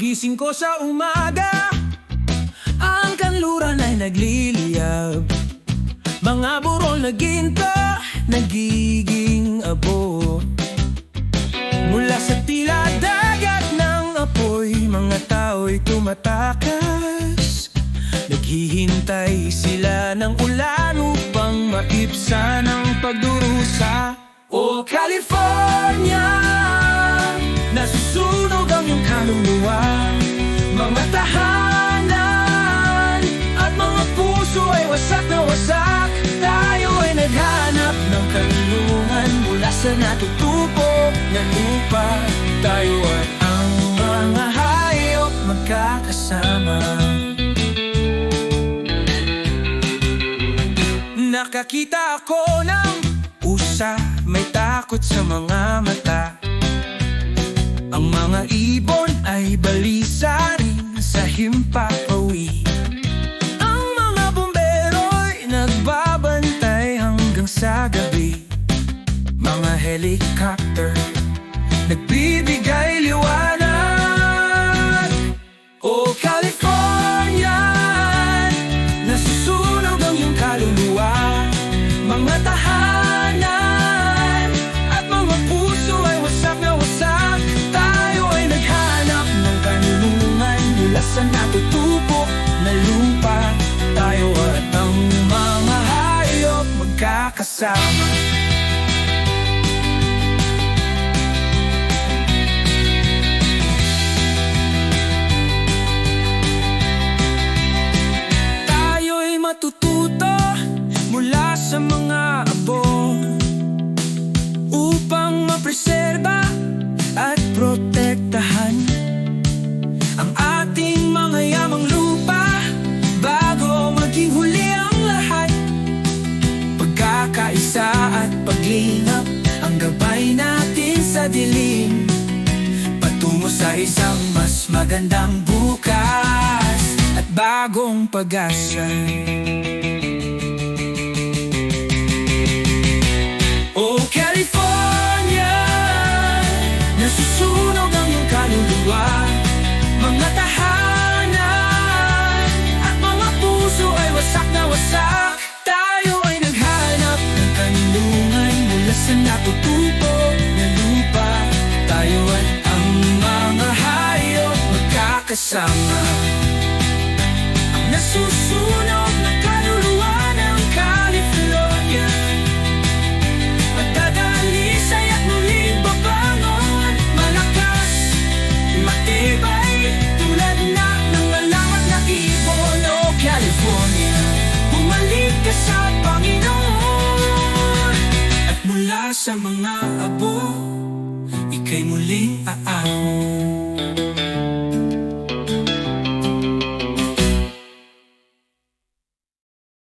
Pagising ko sa umaga Ang kanluran ay nagliliyab. Mga burol na ginto Nagiging abo. Mula sa tila dagat ng apoy Mga tao'y tumatakas. Naghihintay sila ng ulan Upang wasak na wasak Tayo ay naghanap ng kanlungan Mula sa natutupo na lupa. Tayo at ang mga hayop magkakasama. Nakakita ako ng usa May takot sa mga mata. Ang mga ibon ay balisa rin sa himpapawi hanggang sa gabi Mga helicopter nagbibigay liwanag magkakasama Tayo'y matututo mula sa mga abo Upang mapreserba at protektahan at paglingap Ang gabay natin sa dilim. Patungo sa isang mas magandang bukas At bagong pag-asa. Oh California Nasusunog ang iyong kaluluwa. Mga tahanan magkakasama Ang nasusunog na kaluluwa ng California. Magdadalisay at muling babangon Malakas, matibay Tulad na ng alamat na ibon O California. Bumalik ka sa Panginoon. At mula sa mga abo Ika'y muling aahon